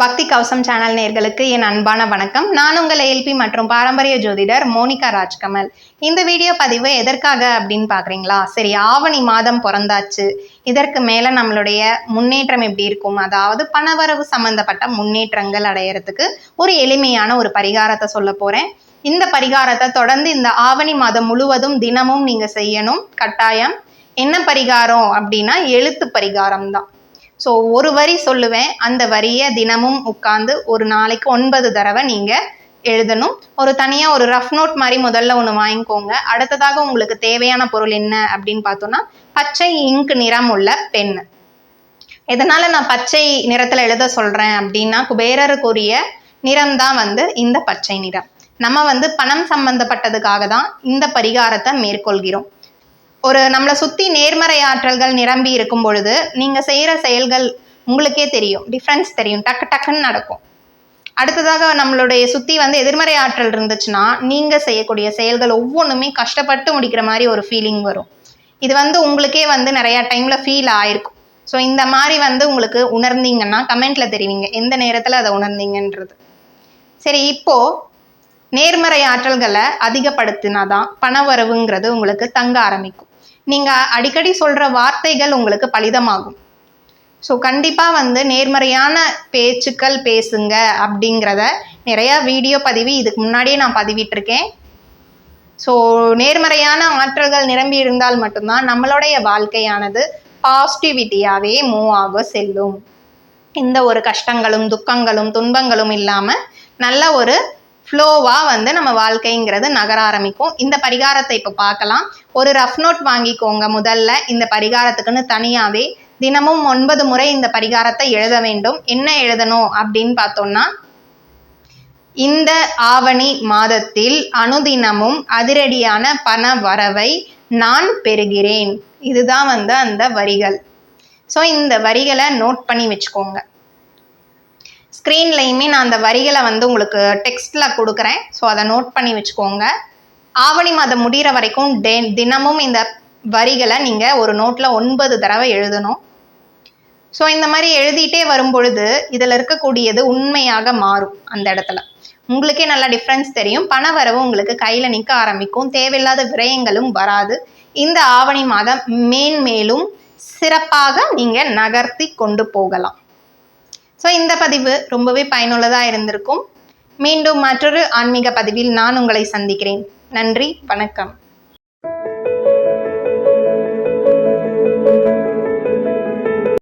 பக்தி கவசம் சேனல் நேர்களுக்கு என் அன்பான வணக்கம். நான் உங்கள் ஏல்பி மற்றும் பாரம்பரிய ஜோதிடர் மோனிகா ராஜ்கமல். இந்த வீடியோ பதிவு எதற்காக அப்படின்னு பார்க்குறீங்களா சரி ஆவணி மாதம் பிறந்தாச்சு. இதற்கு மேலே நம்மளுடைய முன்னேற்றம் எப்படி இருக்கும்? அதாவது பணவரவு சம்பந்தப்பட்ட முன்னேற்றங்கள் அடையிறதுக்கு ஒரு எளிமையான ஒரு பரிகாரத்தை சொல்ல போகிறேன் இந்த பரிகாரத்தை தொடர்ந்து இந்த ஆவணி மாதம் முழுவதும் தினமும் நீங்கள் செய்யணும். கட்டாயம். என்ன பரிகாரம் அப்படின்னா எழுத்து பரிகாரம் தான் ஸோ ஒரு வரி சொல்லுவேன். அந்த வரியை தினமும் உட்காந்து ஒரு நாளைக்கு ஒன்பது தடவை நீங்கள் எழுதணும். ஒரு தனியாக ஒரு ரஃப் நோட் மாதிரி முதல்ல ஒன்று வாங்கிக்கோங்க. அடுத்ததாக உங்களுக்கு தேவையான பொருள் என்ன அப்படின்னு பார்த்தோன்னா பச்சை இங்க் நிறம் உள்ள பெண் எதனால் நான் பச்சை நிறத்தில் எழுத சொல்கிறேன் அப்படின்னா குபேரருக்குரிய நிறம் தான் வந்து இந்த பச்சை நிறம். நம்ம வந்து பணம் சம்பந்தப்பட்டதுக்காக தான் இந்த பரிகாரத்தை மேற்கொள்கிறோம். ஒரு நம்மளை சுற்றி நேர்மறை ஆற்றல்கள் நிரம்பி இருக்கும் பொழுது நீங்கள் செய்கிற செயல்கள் உங்களுக்கே தெரியும். டிஃப்ரென்ஸ் தெரியும். டக்கு டக்குன்னு நடக்கும். அடுத்ததாக நம்மளுடைய சுற்றி வந்து எதிர்மறை ஆற்றல் இருந்துச்சுன்னா நீங்கள் செய்யக்கூடிய செயல்கள் ஒவ்வொன்றுமே கஷ்டப்பட்டு முடிக்கிற மாதிரி ஒரு ஃபீலிங் வரும். இது வந்து உங்களுக்கே வந்து நிறையா டைமில் ஃபீல் ஆயிருக்கும். ஸோ இந்த மாதிரி வந்து உங்களுக்கு உணர்ந்தீங்கன்னா கமெண்ட்டில் தெரிவிங்க. எந்த நேரத்தில் அதை உணர்ந்தீங்கன்றது. சரி இப்போது நேர்மறை ஆற்றல்களை அதிகப்படுத்தினா தான் பண வரவுங்கிறது உங்களுக்கு தங்க ஆரம்பிக்கும். நீங்கள் அடிக்கடி சொல்கிற வார்த்தைகள் உங்களுக்கு பலிதமாகும். ஸோ கண்டிப்பாக வந்து நேர்மறையான பேச்சுக்கள் பேசுங்க அப்படிங்கிறத நிறையா வீடியோ பதிவு இதுக்கு முன்னாடியே நான் பதிவிட்டிருக்கேன். ஸோ நேர்மறையான ஆற்றல்கள் நிரம்பி இருந்தால் மட்டும்தான் நம்மளுடைய வாழ்க்கையானது பாசிட்டிவிட்டியாகவே மூவ் ஆக செல்லும். இந்த ஒரு கஷ்டங்களும் துக்கங்களும் துன்பங்களும் இல்லாமல் நல்ல ஒரு ஃப்ளோவாக வந்து நம்ம வாழ்க்கைங்கிறது நகர ஆரம்பிக்கும். இந்த பரிகாரத்தை இப்போ பார்க்கலாம். ஒரு ரஃப் நோட் வாங்கிக்கோங்க முதல்ல. இந்த பரிகாரத்துக்குன்னு தனியாகவே தினமும் ஒன்பது முறை இந்த பரிகாரத்தை எழுத வேண்டும். என்ன எழுதணும் அப்படின்னு பார்த்தோம்னா இந்த ஆவணி மாதத்தில் அனுதினமும் அதிரடியான பண வரவை நான் பெறுகிறேன். இதுதான் வந்து அந்த வரிகள். ஸோ இந்த வரிகளை நோட் பண்ணி வச்சுக்கோங்க. ஸ்க்ரீன்லையுமே நான் அந்த வரிகளை வந்து உங்களுக்கு டெக்ஸ்ட்டில் கொடுக்குறேன். ஸோ அதை நோட் பண்ணி வச்சுக்கோங்க. ஆவணி மாதம் முடிகிற வரைக்கும் டே தினமும் இந்த வரிகளை நீங்கள் ஒரு நோட்டில் ஒன்பது தடவை எழுதணும். ஸோ இந்த மாதிரி எழுதிட்டே வரும் பொழுது இதில் இருக்கக்கூடியது உண்மையாக மாறும் அந்த இடத்துல. உங்களுக்கே நல்லா டிஃப்ரென்ஸ் தெரியும். பண வரவு உங்களுக்கு கையில் நிற்க ஆரம்பிக்கும். தேவையில்லாத விரயங்களும் வராது. இந்த ஆவணி மாதம் மேன்மேலும் சிறப்பாக நீங்கள் நகர்த்தி கொண்டு போகலாம். ஸோ இந்த பதிவு ரொம்பவே பயனுள்ளதாக இருந்திருக்கும். மீண்டும் மற்றொரு ஆன்மீக பதிவில் நான் உங்களை சந்திக்கிறேன். நன்றி வணக்கம்.